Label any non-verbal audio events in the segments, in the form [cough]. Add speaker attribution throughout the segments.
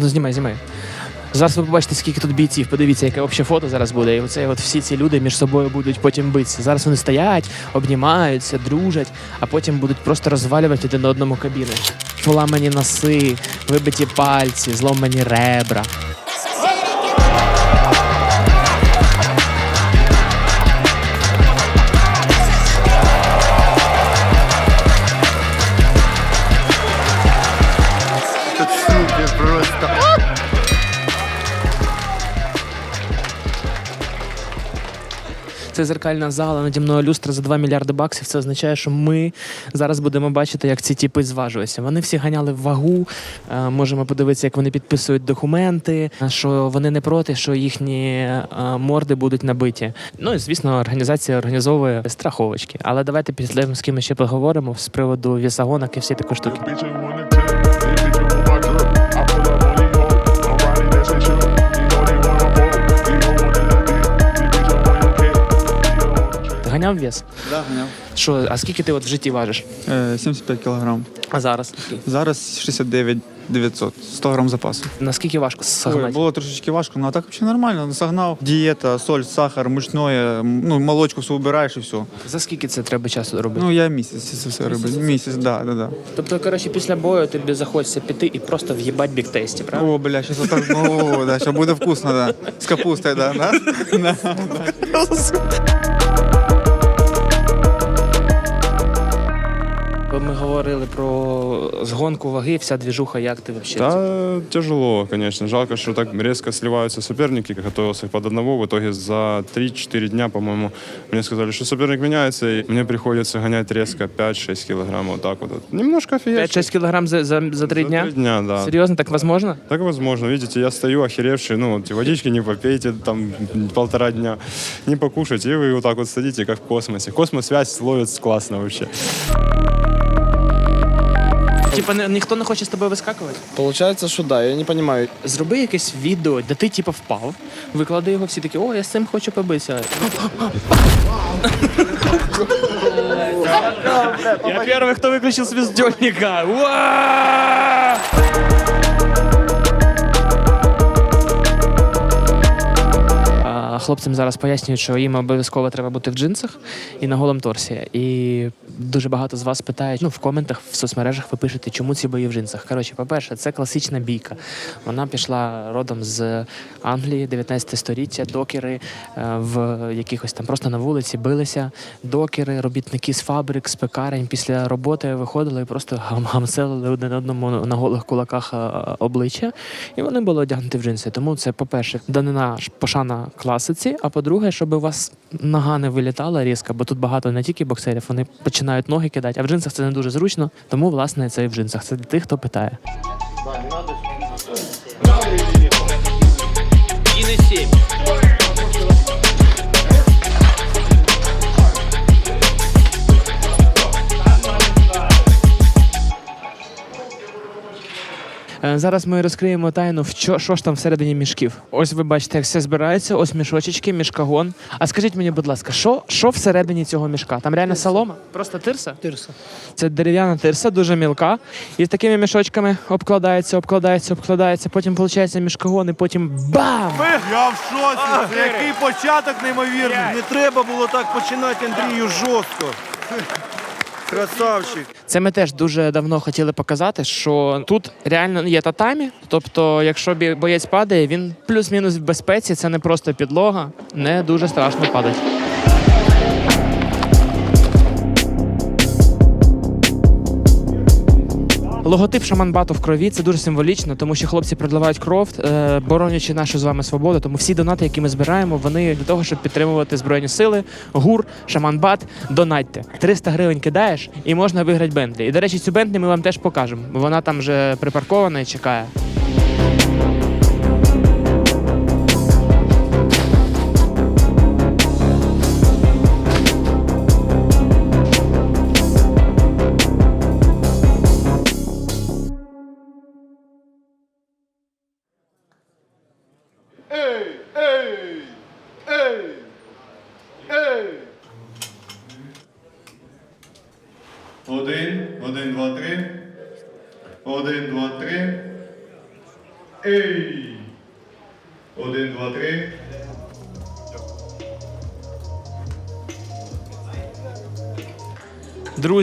Speaker 1: ну знімай, знімай. Зараз ви побачите, скільки тут бійців. Подивіться, яке взагалі фото зараз буде. І оце от всі ці люди між собою будуть потім битися. Зараз вони стоять, обнімаються, дружать, а потім будуть просто розвалювати один одному кабіни. Поламані носи, вибиті пальці, зломані ребра. Це зеркальна зала, наді мною люстра за 2 мільярди баксів. Це означає, що ми зараз будемо бачити, як ці тіпи зважуються. Вони всі ганяли вагу. е, Можемо подивитися, як вони підписують документи, е, що вони не проти, що їхні е, морди будуть набиті. Ну і звісно, організація організовує страховочки. Але давайте після з ким ще поговоримо з приводу вісагонок і всі такі штуки. Ганяв вес?
Speaker 2: Да, ганяв.
Speaker 1: Що, а скільки ти от в житті важиш?
Speaker 2: Е, 75 кілограм.
Speaker 1: А зараз?
Speaker 2: Зараз 69 900. 100 грам запасу.
Speaker 1: Наскільки важко
Speaker 2: Ой, було трошечки важко, ну а так взагалі нормально. Согнав. Дієта, соль, сахар, мучное, ну, молочку все убираєш і все.
Speaker 1: За скільки це треба часу робити?
Speaker 2: Ну, я місяць це все робив. Місяць, да, да, да.
Speaker 1: Тобто, коротше, після бою тобі захочеться піти і просто в'їбать біктейсті, правда?
Speaker 2: О, бля, сейчас вот так, ну, да, сейчас буде вкусно, да. З капустою, да, да? [laughs] да.
Speaker 1: Ми говорили про згонку ваги, вся двіжуха, як ти взагалі?
Speaker 3: Да, тяжело, конечно. Жалко, что так резко сливаются соперники. Готовился под одного. В итоге за 3-4 дня, по-моему, мне сказали, что соперник меняется, и мне приходится гонять резко 5-6 килограмм. Вот так вот. Немножко офигеть.
Speaker 1: 5-6 кілограм за, за, за три
Speaker 3: За
Speaker 1: дня?
Speaker 3: дня, да.
Speaker 1: Серйозно, так возможно?
Speaker 3: Так возможно. Видите, я стою охеревший, ну, вот, водички не попейте там полтора дня, не покушайте, и вы вот так вот сидите, как в космосе. Космос связь ловит классно вообще.
Speaker 1: Типа не- ніхто не хоче з тобою вискакувати?
Speaker 4: Получается, что да, я не понимаю.
Speaker 1: Зроби якесь відео, де ти типа впав, виклади його всі такі, о, я з цим хочу побитися. Я перший, хто виключив звіздюльника. Хлопцям зараз пояснюють, що їм обов'язково треба бути в джинсах і на голому торсі. І дуже багато з вас питають, ну в коментах в соцмережах ви пишете, чому ці бої в джинсах. Коротше, по-перше, це класична бійка. Вона пішла родом з Англії, 19 століття. Докери е, в якихось там просто на вулиці билися. Докери, робітники з фабрик, з пекарень після роботи виходили і просто гам- гамселили один одному на голих кулаках е, обличчя. І вони були одягнуті в джинси. Тому це, по-перше, данина пошана класиці. А по-друге, щоб у вас нога не вилітала різко, бо тут багато не тільки боксерів, вони починають ноги кидати, а в джинсах це не дуже зручно. Тому, власне, це і в джинсах. Це для тих, хто питає. Е, Зараз ми розкриємо тайну, в що, що ж там всередині мішків. Ось ви бачите, як все збирається, ось мішочечки, мішкагон. А скажіть мені, будь ласка, що, що всередині цього мішка? Там реально солома? Просто тирса?
Speaker 4: Тирса.
Speaker 1: Це дерев'яна тирса, дуже мілка. І з такими мішочками обкладається, обкладається, обкладається. Потім виходить мішкагон, і потім бам!
Speaker 5: Я в шоці. Це який початок неймовірний. Не треба було так починати Андрію жорстко. Красавчик.
Speaker 1: Це ми теж дуже давно хотіли показати, що тут реально є татамі. Тобто, якщо боєць падає, він плюс-мінус в безпеці. Це не просто підлога, не дуже страшно падати. Логотип Шаманбату в крові це дуже символічно, тому що хлопці продливають кров, е, боронячи нашу з вами свободу. Тому всі донати, які ми збираємо, вони для того, щоб підтримувати збройні сили, гур, Шаманбат, донатьте. 300 гривень кидаєш і можна виграти Бентлі. І до речі, цю Бентлі ми вам теж покажемо. Вона там вже припаркована і чекає.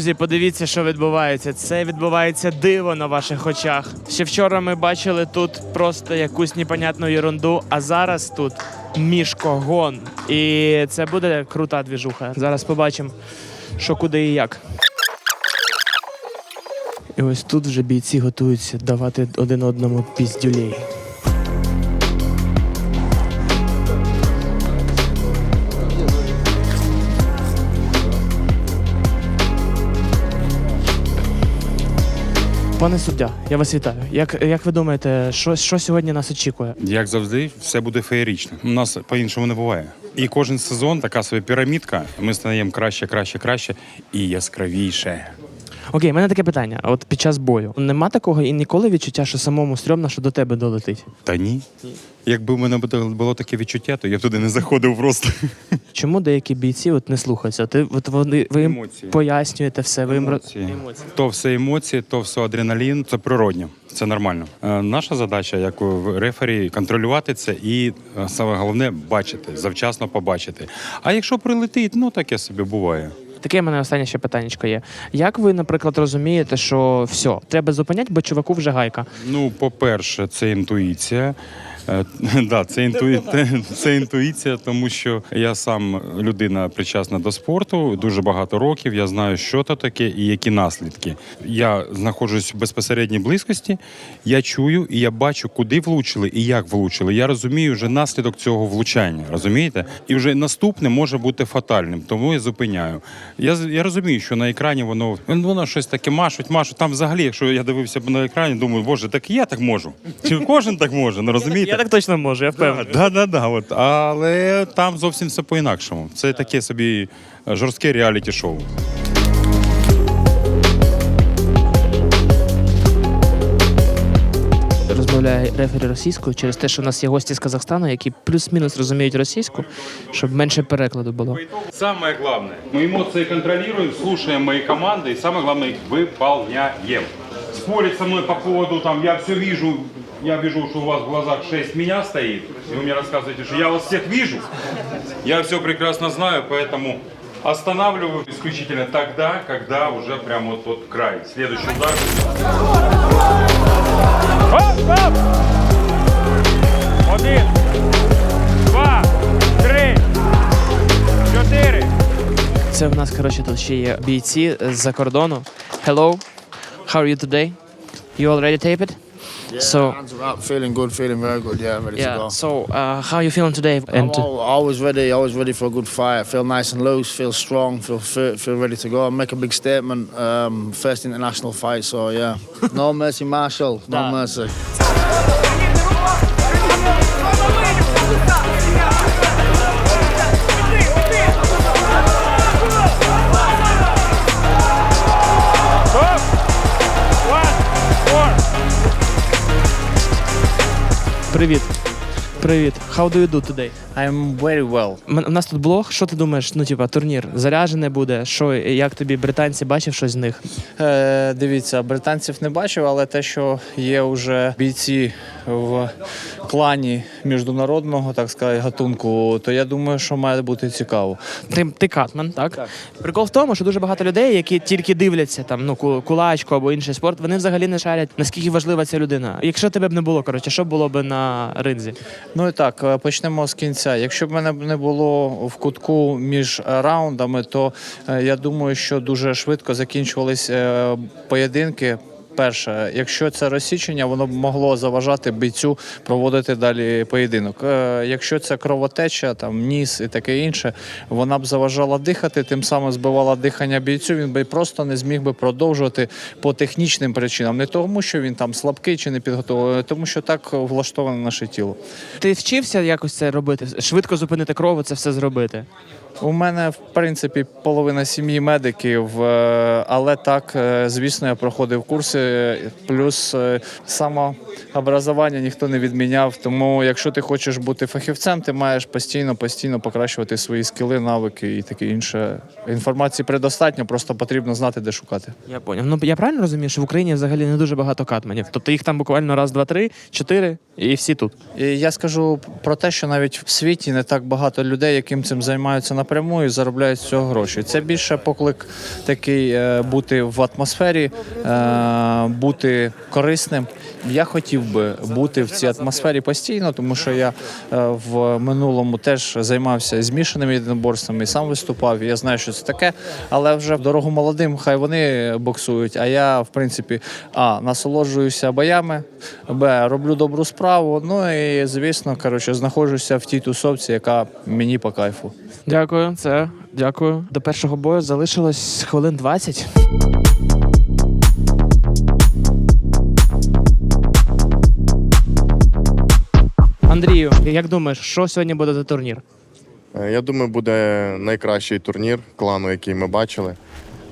Speaker 1: Друзі, подивіться, що відбувається. Це відбувається диво на ваших очах. Ще вчора ми бачили тут просто якусь непонятну ерунду, а зараз тут мішкогон. І це буде крута двіжуха. Зараз побачимо, що куди і як. І ось тут вже бійці готуються давати один одному піздюлей. Пане суддя, я вас вітаю. Як, як ви думаєте, що, що сьогодні нас очікує?
Speaker 6: Як завжди, все буде феєрично. У нас по-іншому не буває. І кожен сезон така собі пірамідка. Ми стаємо краще, краще, краще і яскравіше.
Speaker 1: Окей, в мене таке питання. От під час бою нема такого і ніколи відчуття, що самому стрьомно, що до тебе долетить.
Speaker 6: Та ні. Якби в мене було таке відчуття, то я б туди не заходив просто. [laughs]
Speaker 1: Чому деякі бійці от не слухаються? Ти от вони ви їм
Speaker 6: Емоції.
Speaker 1: пояснюєте все, ви їм роз-
Speaker 6: Емоції. То все емоції, то все адреналін. Це природньо, це нормально. Е, наша задача, як у рефері, контролювати це і е, саме головне бачити, завчасно побачити. А якщо прилетить, ну таке собі буває.
Speaker 1: Таке в мене останнє ще питаннячко є. Як ви, наприклад, розумієте, що все, треба зупиняти, бо чуваку вже гайка?
Speaker 6: Ну, по-перше, це інтуїція. Е, [laughs] Да, це, інтуї... [laughs] це інтуїція, тому що я сам людина причасна до спорту дуже багато років. Я знаю, що це таке і які наслідки. Я знаходжусь в безпосередній близькості, я чую і я бачу, куди влучили і як влучили. Я розумію вже наслідок цього влучання. Розумієте? І вже наступне може бути фатальним, тому я зупиняю. Я, я розумію, що на екрані воно воно щось таке машуть, машуть. Там взагалі, якщо я дивився б на екрані, думаю, боже, так і я так можу. Чи кожен так може? Ну розумієте?
Speaker 1: Я так точно можу, я впевнений.
Speaker 6: Да, да, да, от. Але там зовсім все по-інакшому. Це таке собі е, жорстке реаліті-шоу.
Speaker 1: Розмовляє рефері російською через те, що у нас є гості з Казахстану, які плюс-мінус розуміють російську, щоб менше перекладу було.
Speaker 6: Самое главное, мы эмоции контролируем, слушаем мои команды и самое главное, их выполняем. Спорить со мной по поводу, там, я все вижу, я вижу, что у вас в глазах 6 меня стоит, и вы мне рассказываете, что я вас всех вижу. Я все прекрасно знаю, поэтому останавливаю исключительно тогда, когда уже прям вот тот край. Следующий удар.
Speaker 7: Один, два, три, чотири.
Speaker 1: Це в нас, коротше, тут ще є бійці з-за кордону. Hello, how are you today? You already tape it?
Speaker 8: Yeah,
Speaker 1: So-
Speaker 8: hands are up, feeling good, feeling very good. Yeah, ready to
Speaker 1: Yeah.
Speaker 8: go.
Speaker 1: So, uh, how are you feeling today?
Speaker 8: I'm
Speaker 1: And
Speaker 8: al- always ready, always ready for a good fight. I feel nice and loose, feel strong, feel feel, feel ready to go. and make a big statement. Um, first international fight, so yeah. [laughs] No mercy, Marshall. No
Speaker 1: Nah.
Speaker 8: mercy.
Speaker 1: Привіт. Привіт. How do you do today?
Speaker 9: I'm very well.
Speaker 1: М- У нас тут блог. Що ти думаєш? Ну, типа, турнір заряджений буде. Що, як тобі британці бачив щось з них?
Speaker 9: Е, дивіться, британців не бачив, але те, що є вже бійці в клані міжнародного, так сказати, гатунку, то я думаю, що має бути цікаво.
Speaker 1: Ти, ти катман, так? Прикол в тому, що дуже багато людей, які тільки дивляться там ну кулачку або інший спорт, вони взагалі не шарять, наскільки важлива ця людина. Якщо тебе б не було, коротше, що було б на ринзі?
Speaker 9: Ну і так, е, почнемо з кінця. Якщо б мене б не було в кутку між раундами, то е, я думаю, що дуже швидко закінчувались е, поєдинки. Перше, якщо це розсічення, воно б могло заважати бійцю проводити далі поєдинок. Е, Якщо це кровотеча, там ніс і таке інше, вона б заважала дихати, тим самим збивала дихання бійцю. Він би просто не зміг би продовжувати по технічним причинам, не тому, що він там слабкий чи не підготовлений, тому що так влаштоване наше тіло.
Speaker 1: Ти вчився якось це робити? Швидко зупинити кров, це все зробити.
Speaker 9: У мене, в принципі, половина сім'ї медиків, е, але так, е, звісно, я проходив курси, плюс е, самообразування ніхто не відміняв. Тому, якщо ти хочеш бути фахівцем, ти маєш постійно, постійно покращувати свої скіли, навики і таке інше. Інформації предостатньо, просто потрібно знати, де шукати.
Speaker 1: Я поняв. Ну я правильно розумію, що в Україні взагалі не дуже багато катманів. Тобто їх там буквально раз, два, три, чотири, і всі тут.
Speaker 9: І я скажу про те, що навіть в світі не так багато людей, яким цим займаються напряму і заробляють з цього гроші. Це більше поклик такий е, бути в атмосфері, е, бути корисним. Я хотів би бути в цій атмосфері постійно, тому що я е, в минулому теж займався змішаними єдиноборствами, і сам виступав. Я знаю, що це таке, але вже в дорогу молодим, хай вони боксують. А я, в принципі, а насолоджуюся боями, б роблю добру справу. Ну і звісно, коротше, знаходжуся в тій тусовці, яка мені по кайфу.
Speaker 1: Дякую, це дякую. До першого бою залишилось хвилин 20. Андрію, як думаєш, що сьогодні буде за турнір?
Speaker 10: Е, Я думаю, буде найкращий турнір клану, який ми бачили.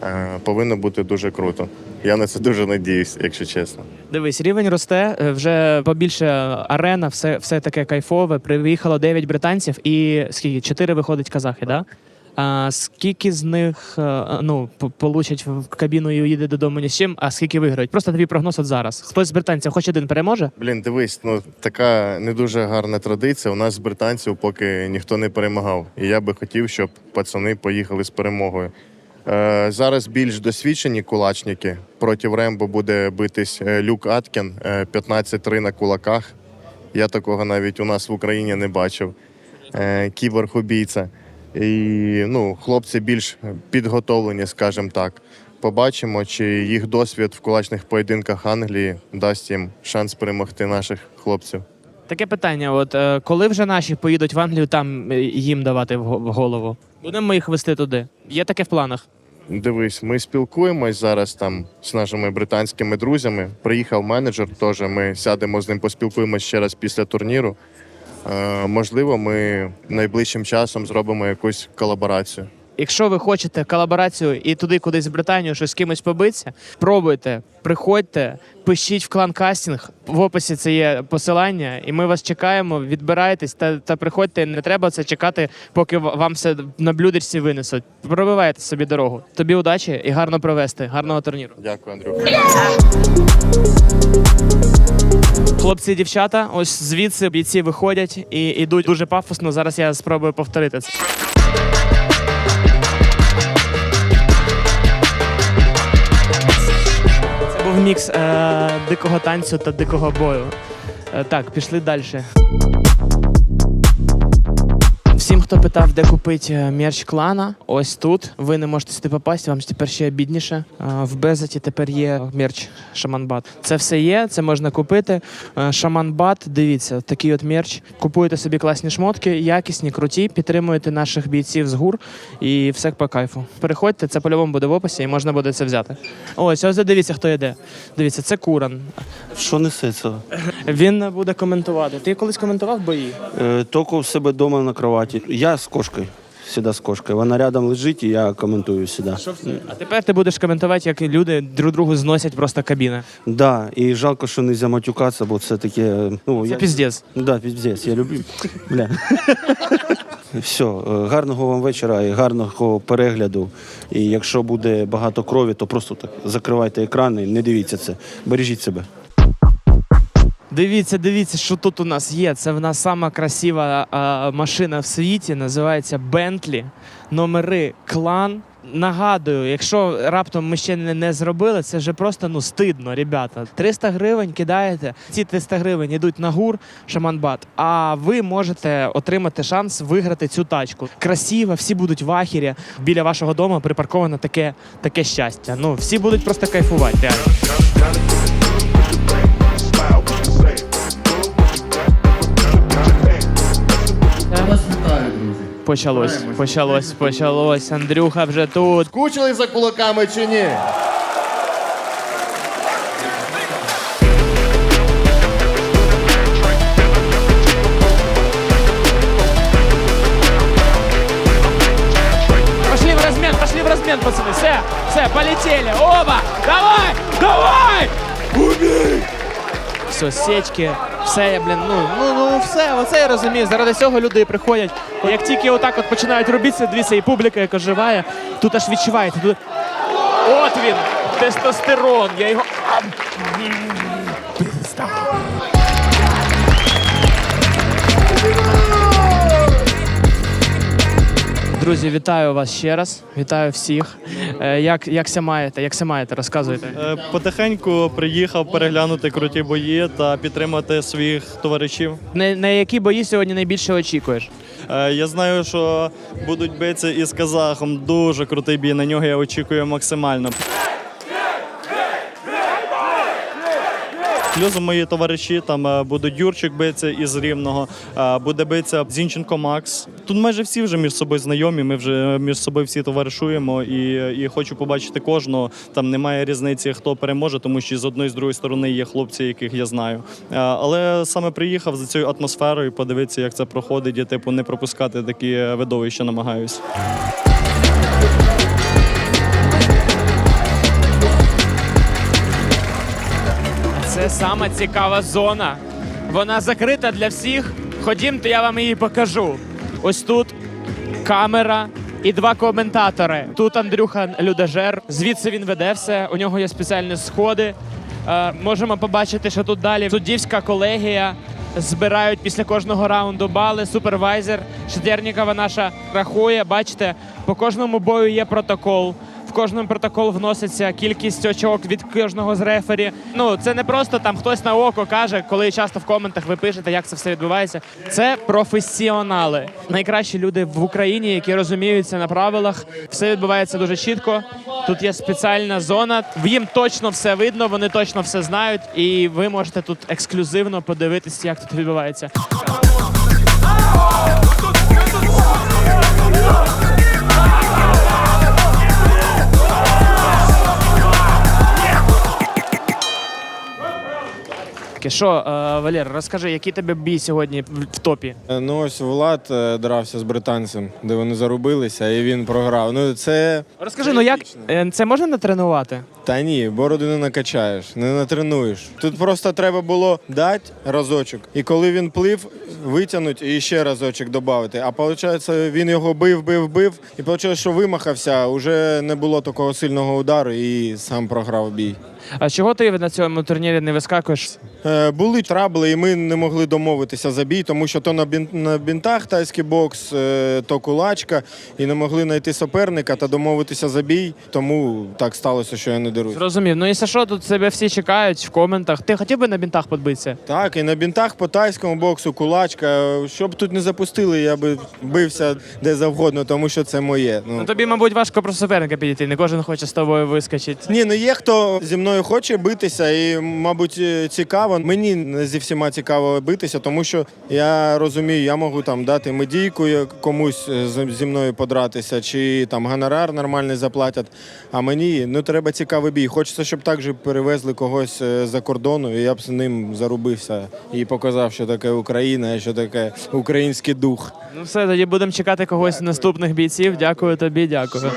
Speaker 10: Е, Повинно бути дуже круто. Я на це дуже надіюсь, якщо чесно.
Speaker 1: Дивись, рівень росте, е, вже побільше арена, все, все таке кайфове. Приїхало 9 британців і скільки? 4 виходить казахи, да? А скільки з них е, ну, получать в кабіну і уїде додому ні з чим, а скільки виграють? Просто твій прогноз от зараз. Хтось з британців хоч один переможе?
Speaker 10: Блін, дивись, ну така не дуже гарна традиція. У нас з британців поки ніхто не перемагав. І я би хотів, щоб пацани поїхали з перемогою. Е, зараз більш досвідчені кулачники. Проти Рембо буде битись е, Люк Аткін, е, 15-3 на кулаках. Я такого навіть у нас в Україні не бачив. Е, кіборг-убійця. І ну, хлопці більш підготовлені, скажімо так. Побачимо, чи їх досвід в кулачних поєдинках Англії дасть їм шанс перемогти наших хлопців.
Speaker 1: Таке питання: от е, коли вже наші поїдуть в Англію, там е, їм давати в го- в голову? Будемо ми їх вести туди. Є таке в планах.
Speaker 10: Дивись, ми спілкуємось зараз там з нашими британськими друзями. Приїхав менеджер, теж ми сядемо з ним, поспілкуємось ще раз після турніру. Е, можливо, ми найближчим часом зробимо якусь колаборацію.
Speaker 1: Якщо ви хочете колаборацію і туди кудись в Британію, щось з кимось побитися, пробуйте, приходьте, пишіть в клан кастинг. В описі це є посилання, і ми вас чекаємо. Відбирайтесь та, та приходьте. Не треба це чекати, поки вам все на блюдечці винесуть. Пробивайте собі дорогу. Тобі удачі і гарно провести. Гарного турніру.
Speaker 10: Дякую, Андрюх.
Speaker 1: Хлопці і дівчата, ось звідси бійці виходять і йдуть дуже пафосно. Зараз я спробую повторити це. Це був мікс е, дикого танцю та дикого бою. Е, так, пішли далі. Хто питав, де купити мерч клана, ось тут. Ви не можете сюди попасти, вам тепер ще бідніше. В Безаті тепер є мерч Шаманбат. Це все є, це можна купити. Е, Шаманбат, дивіться, такий от мерч. Купуєте собі класні шмотки, якісні, круті, підтримуєте наших бійців з гур і все по кайфу. Переходьте, це по-любому буде в описі і можна буде це взяти. Ось, ось дивіться, хто йде. Дивіться, це Куран.
Speaker 5: Що несеться?
Speaker 1: Він буде коментувати. Ти колись коментував бої?
Speaker 5: Е, Тільки в себе вдома на кроваті. Я з кошкою. Всегда з кошкою. Вона рядом лежить і я коментую всегда.
Speaker 1: А тепер ти будеш коментувати, як люди друг другу зносять просто кабіни.
Speaker 5: Да, і жалко, що не можна матюкатися, бо це таке. Ну,
Speaker 1: Це
Speaker 5: я...
Speaker 1: піздець.
Speaker 5: Да, піздець, я люблю. Бля. [laughs] Все, е, гарного вам вечора і гарного перегляду. І якщо буде багато крові, то просто так закривайте екран і не дивіться це. Бережіть себе.
Speaker 1: Дивіться, дивіться, що тут у нас є. Це в нас сама красива а, машина в світі. Називається Бентлі. Номери клан. Нагадую, якщо раптом ми ще не, не зробили, це вже просто ну стидно, ребята. 300 гривень кидаєте. Ці 300 гривень йдуть на гур Шаманбат. А ви можете отримати шанс виграти цю тачку. Красиво, всі будуть в ахірі. Біля вашого дому припарковано таке, таке щастя. Ну всі будуть просто кайфувати. Реально. Почалось, почалось, почалось. Андрюха вже тут.
Speaker 10: Скучили за кулаками чи ні? Пошли в размен, пошли в размен, пацаны.
Speaker 1: Все, все, полетели. Оба. Давай, давай. Убей! Все, сечки, все, я, блін, ну, ну, ну, все, оце я розумію. Заради цього люди приходять. Як тільки отак от починають робитися, дивіться, і публіка, яка живає, тут аж відчуваєте. Тут... От він, тестостерон, я його. Друзі, вітаю вас ще раз. Вітаю всіх. Е, Як, як ся маєте? Як ся маєте? Розказуйте.
Speaker 3: Е, Потихеньку приїхав переглянути круті бої та підтримати своїх товаришів.
Speaker 1: На, на які бої сьогодні найбільше очікуєш?
Speaker 3: Е, Я знаю, що будуть битися із казахом. Дуже крутий бій. На нього я очікую максимально. Плюс мої товариші там е, будуть Юрчик битися із Рівного, е, буде битися Зінченко Макс. Тут майже всі вже між собою знайомі. Ми вже між собою всі товаришуємо і, і хочу побачити кожного. Там немає різниці, хто переможе, тому що з одної з другої сторони є хлопці, яких я знаю. Е, Але саме приїхав за цією атмосферою, подивитися, як це проходить, і типу не пропускати такі видовища намагаюсь.
Speaker 1: Це сама цікава зона. Вона закрита для всіх. Ходімте, я вам її покажу. Ось тут камера і два коментатори. Тут Андрюха Людажер. Звідси він веде все. У нього є спеціальні сходи. Е, можемо побачити, що тут далі суддівська колегія. Збирають після кожного раунду бали. Супервайзер Шедернікова наша рахує. Бачите, по кожному бою є протокол. Кожному протокол вноситься кількість очок від кожного з рефері. Ну це не просто там хтось на око каже, коли часто в коментах ви пишете, як це все відбувається. Це професіонали, найкращі люди в Україні, які розуміються на правилах. Все відбувається дуже чітко. Тут є спеціальна зона. Їм точно все видно, вони точно все знають, і ви можете тут ексклюзивно подивитися, як тут відбувається. Таке, Що, е, Валер, розкажи, який тебе бій сьогодні в топі?
Speaker 4: Ну ось Влад е, дрався з британцем, де вони зарубилися, і він програв. Ну це
Speaker 1: Розкажи, ну як е, це можна натренувати?
Speaker 4: та ні, бороду не накачаєш, не натренуєш. Тут просто треба було дати разочок. І коли він плив, витягнути і ще разочок додати. А виходить, він його бив, бив, бив, і виходить, що вимахався, вже не було такого сильного удару і сам програв бій.
Speaker 1: А чого ти на цьому турнірі не вискакуєш?
Speaker 4: Е, Були трабли, і ми не могли домовитися за бій, тому що то на, бін, на бінтах тайський бокс, е, то кулачка, і не могли знайти суперника та домовитися за бій. Тому так сталося, що я не дерусь.
Speaker 1: Зрозумів. Ну якщо що, тут себе всі чекають в коментах. Ти хотів би на бінтах подбитися?
Speaker 4: Так, і на бінтах по тайському боксу, кулачка. Щоб тут не запустили, я би бився де завгодно, тому що це моє.
Speaker 1: Ну
Speaker 4: Ну.
Speaker 1: тобі, мабуть, важко про суперника підійти. Не кожен хоче з тобою вискочити.
Speaker 4: Ні, ну є хто зі мною хоче битися, і, мабуть, е, цікаво. Мені не зі всіма цікаво битися, тому що я розумію, я можу там дати медійку комусь е, зі мною подратися, чи там гонорар нормальний заплатять. А мені ну треба цікавий бій. Хочеться, щоб також перевезли когось е, за кордону, і я б з ним зарубився і показав, що таке Україна, що таке український дух.
Speaker 1: Ну все, тоді будемо чекати когось з наступних бійців. Дякую тобі, дякую.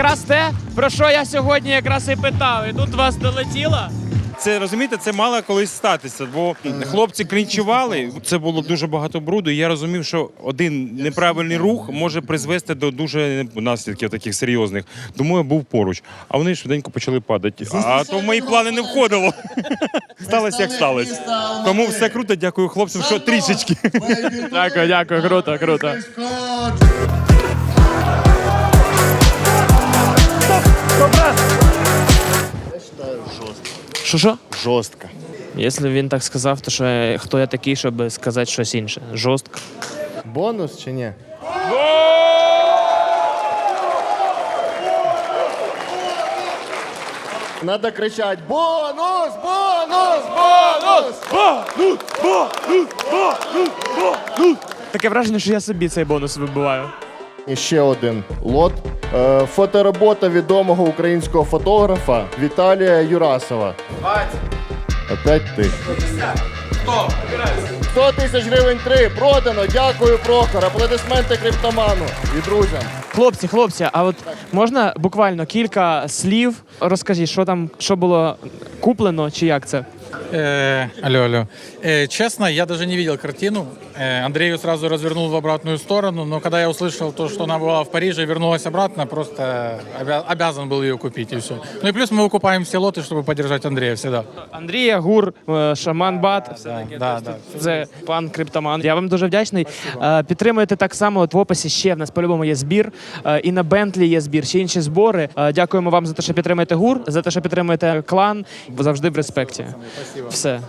Speaker 1: Якраз те, про що я сьогодні якраз і питав. І тут вас долетіло.
Speaker 6: Це розумієте, це мало колись статися, бо хлопці клінчували. Це було дуже багато бруду. І я розумів, що один неправильний рух може призвести до дуже наслідків таких серйозних. Тому я був поруч. А вони швиденько почали падати. А то в мої плани не входило. [laughs] Сталося як сталося. Тому все круто. Дякую хлопцям, що трішечки.
Speaker 1: Дякую, дякую, круто, круто. Що що?
Speaker 10: Жорстко.
Speaker 1: Якщо він так сказав, то що хто я такий, щоб сказати щось інше? Жорстко.
Speaker 10: Бонус чи ні? Надо кричать «Бонус! Бонус! Бонус!»
Speaker 1: Таке враження, що я собі цей бонус вибиваю.
Speaker 10: І ще один лот Фоторобота відомого українського фотографа Віталія Юрасова. 20. Опять ти. 100. 100 тисяч гривень три. Продано. Дякую, Прохор. Аплодисменти криптоману і друзям.
Speaker 1: Хлопці, хлопці, а от можна буквально кілька слів? Розкажіть, що там, що було куплено, чи як це?
Speaker 11: Э, алло, алло. Э, честно, я даже не видел картину. Э, Андрею сразу развернул в обратную сторону, но когда я услышал то, что она была в Париже и вернулась обратно, просто обя- обязан был ее купить и все. Ну и плюс мы выкупаем все лоты, чтобы поддержать Андрея всегда.
Speaker 1: Андрія, Гур, е, Шаман Бат. все таке.
Speaker 11: да,
Speaker 1: Тобто Це пан Криптоман. Я вам дуже вдячний. Е, Підтримуйте так само. От в описі ще в нас по-любому є збір. Е, І на Бентлі є збір, ще інші збори. Е, Дякуємо вам за те, що підтримуєте гур, за те, що підтримуєте клан. Бо завжди в респекті. Все.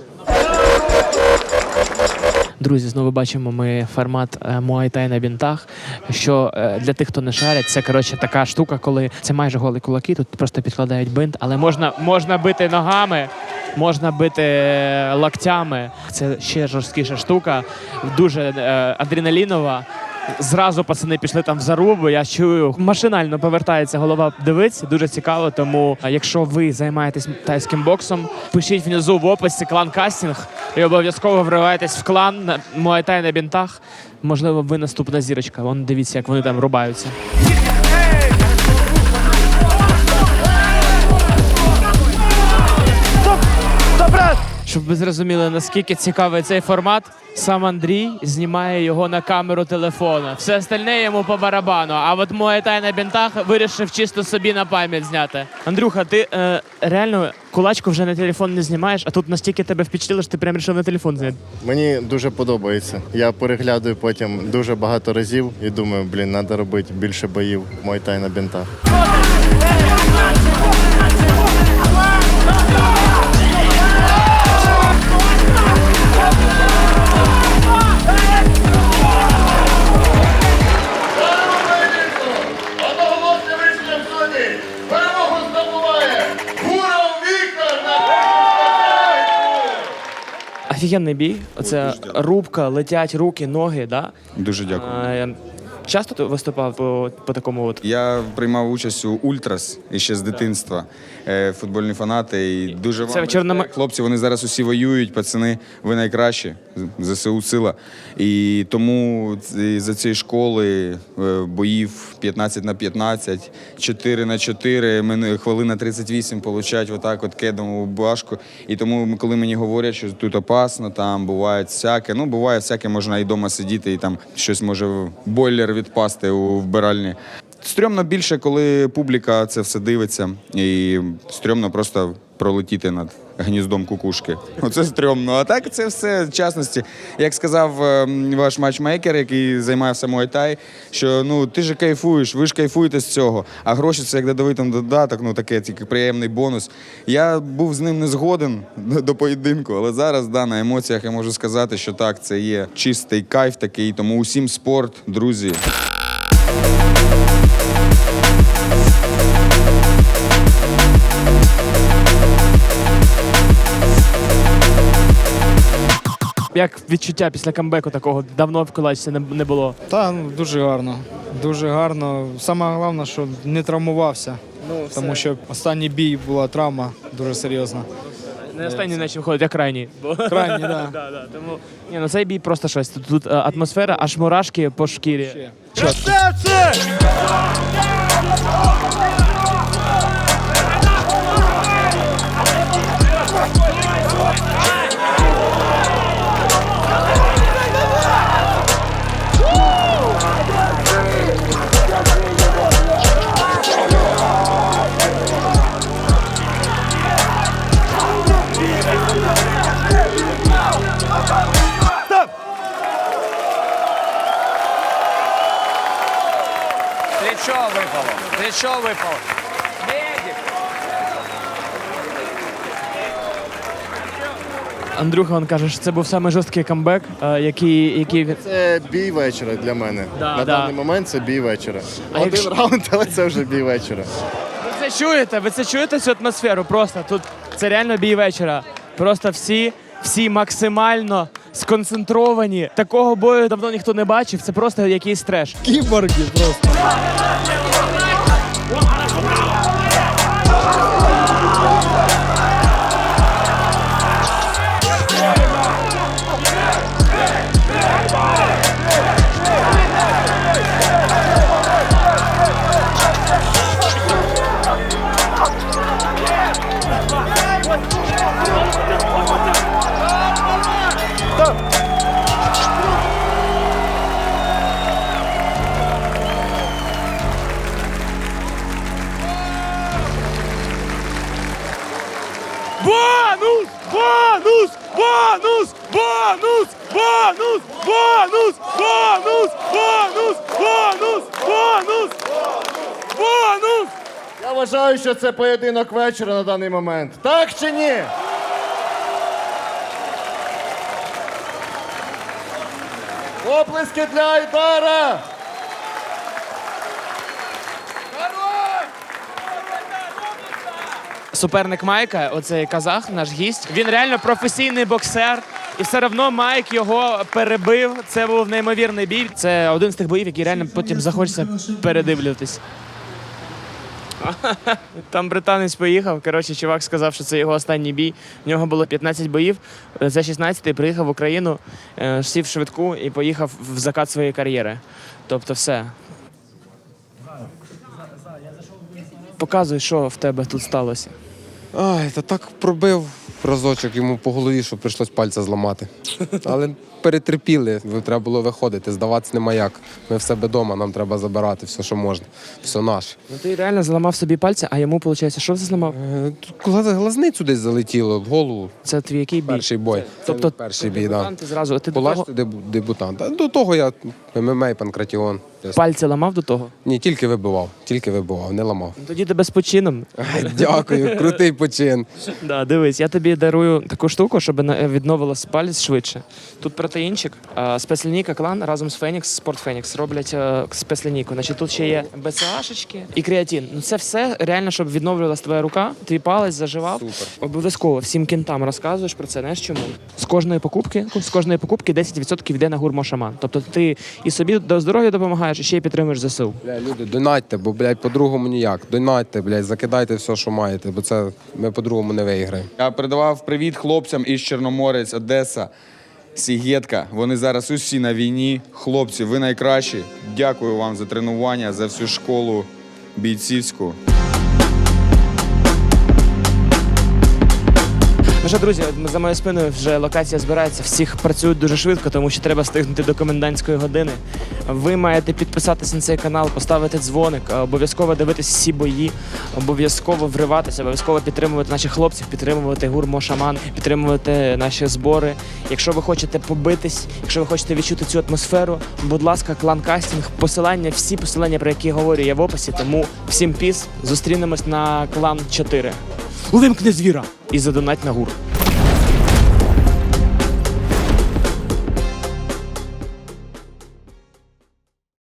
Speaker 1: Друзі, знову бачимо ми формат е, Thai на бінтах. Що е, для тих, хто не шарить, це коротше така штука, коли це майже голі кулаки. Тут просто підкладають бинт, але можна, можна бити ногами, можна бити е, локтями. Це ще жорсткіша штука, дуже адреналінова. Зразу пацани пішли там в зарубу. Я чую, машинально повертається голова дивиться. Дуже цікаво. Тому, якщо ви займаєтесь тайським боксом, пишіть внизу в описі клан кастинг і обов'язково вривайтесь в клан на Муайтай на бінтах. Можливо, ви наступна зірочка. Вон дивіться, як вони там рубаються. Щоб ви зрозуміли, наскільки цікавий цей формат, сам Андрій знімає його на камеру телефона. Все остальне йому по барабану. А от Муайтай на бінтах вирішив чисто собі на пам'ять зняти. Андрюха, ти е, реально кулачку вже на телефон не знімаєш, а тут настільки тебе впечатлило, що ти прям вирішив на телефон зняти.
Speaker 10: Мені дуже подобається. Я переглядаю потім дуже багато разів і думаю, блін, треба робити більше боїв Мойтай на бінтах.
Speaker 1: Офігенний бій. Оце рубка, летять руки, ноги. Да?
Speaker 12: Дуже дякую.
Speaker 1: Е, часто ти виступав по, по такому от
Speaker 12: Я приймав участь у Ультрас ще з дитинства. Е, Футбольні фанати. І дуже
Speaker 1: Це
Speaker 12: вам
Speaker 1: Чорнома-
Speaker 12: хлопці. Вони зараз усі воюють. Пацани, ви найкращі. ЗСУ сила. І тому за цієї школи е, боїв 15 на 15, 4 на 4, мене хвилина 38 получать отак от кедом у башку. І тому, коли мені говорять, що тут опасно, там буває всяке. Ну, буває всяке, можна і вдома сидіти, і там щось може бойлер відпасти у вбиральні. Стрьомно більше, коли публіка це все дивиться, і стрьомно просто пролетіти над гніздом кукушки. Оце стрьомно. А так це все в частності. Як сказав е, ваш матчмейкер, який займався Муайтай, що ну ти ж кайфуєш, ви ж кайфуєте з цього. А гроші це як додавий там додаток, ну таке тільки приємний бонус. Я був з ним не згоден до поєдинку, але зараз да, на емоціях я можу сказати, що так, це є чистий кайф такий. Тому усім спорт, друзі.
Speaker 1: Як відчуття після камбеку такого давно в кулачці не, було.
Speaker 13: Та ну, дуже гарно. Дуже гарно. Саме головне, що не травмувався. тому що останній бій була травма дуже серйозна.
Speaker 1: Не останній на чим ходить, а крайній.
Speaker 13: Крайній, да. [laughs]
Speaker 1: да, да. Тому ні, ну цей бій просто щось. Тут, тут е, атмосфера, аж мурашки по шкірі. Чітко.
Speaker 7: Плечо
Speaker 1: Андрюха, він каже, що це був саме жорсткий камбек, е, який, який
Speaker 10: Це бій вечора для мене.
Speaker 1: Да,
Speaker 10: На
Speaker 1: да.
Speaker 10: даний момент це бій вечора.
Speaker 1: А
Speaker 10: Один
Speaker 1: якщо-
Speaker 10: раунд, але це вже бій вечора.
Speaker 1: Ви це чуєте? Ви це чуєте цю атмосферу? Просто тут це реально бій вечора. Просто всі, всі максимально сконцентровані. Такого бою давно ніхто не бачив. Це просто якийсь треш.
Speaker 13: Кіборги просто.
Speaker 2: Бонус! Бонус! Бонус! Бонус! Бонус! Бонус! Бонус! Бонус!
Speaker 4: Я вважаю, що це поєдинок вечора на даний момент. Так чи ні? Оплески для Айдара!
Speaker 1: Суперник Майка, оцей казах, наш гість. Він реально професійний боксер. І все одно Майк його перебив. Це був неймовірний бій. Це один з тих боїв, які реально потім захочеться передивлюватись. [laughs] Там британець поїхав. Коротше, чувак сказав, що це його останній бій. В нього було 15 боїв. За 16-й приїхав в Україну, е, сів швидку і поїхав в закат своєї кар'єри. Тобто, все. Показуй, що в тебе тут сталося.
Speaker 14: Ай, та так пробив разочок йому по голові, що прийшлось пальця зламати. Але перетерпіли, треба було виходити, здаватися нема як. Ми в себе вдома, нам треба забирати все, що можна. Все наше.
Speaker 1: Ну ти реально зламав собі пальця, а йому, виходить, що ти зламав?
Speaker 14: Е, тут Глазницю десь залетіло в голову.
Speaker 1: Це твій який бій?
Speaker 14: Перший бой.
Speaker 1: Тобто
Speaker 14: Тобто перший бій,
Speaker 1: ти зразу. Ти до
Speaker 14: Палач
Speaker 1: того
Speaker 14: дебютант. А до того я ММА, Панкратіон.
Speaker 1: пальці ламав до того?
Speaker 14: Ні, тільки вибивав, тільки вибивав, не ламав.
Speaker 1: Ну, Тоді тебе з почином.
Speaker 14: Дякую, крутий почин. [laughs]
Speaker 1: Да, дивись, я тобі дарую таку штуку, щоб відновилась палець швидше. Тут протеїнчик, а, спецлінійка клан разом з Фенікс, Спорт Фенікс роблять е, спецлінійку. Значить, тут ще є БЦАшечки і креатин. Ну це все реально, щоб відновлювалась твоя рука, твій палець заживав.
Speaker 14: Супер.
Speaker 1: Обов'язково всім кінтам розказуєш про це. Знаєш чому? З кожної покупки, з кожної покупки 10% йде на гурмо шаман. Тобто ти і собі до здоров'я допомагаєш, і ще й підтримуєш ЗСУ.
Speaker 14: Бля, люди, донатьте, бо, блядь, по-другому ніяк. Донатьте, блядь, закидайте все, що маєте, бо це ми по-другому не виграємо.
Speaker 12: Я передавав привіт хлопцям із Чорноморець, Одеса, Сігетка. Вони зараз усі на війні. Хлопці, ви найкращі. Дякую вам за тренування, за всю школу бійцівську.
Speaker 1: Що, друзі, за моєю спиною вже локація збирається. Всіх працюють дуже швидко, тому що треба встигнути до комендантської години. Ви маєте підписатися на цей канал, поставити дзвоник, обов'язково дивитися всі бої, обов'язково вриватися, обов'язково підтримувати наших хлопців, підтримувати гурмо шаман, підтримувати наші збори. Якщо ви хочете побитись, якщо ви хочете відчути цю атмосферу, будь ласка, клан кастинг, посилання, всі посилання, про які я говорю, є в описі. Тому всім піс. Зустрінемось на клан 4. Увімкни звіра і задонать на гур.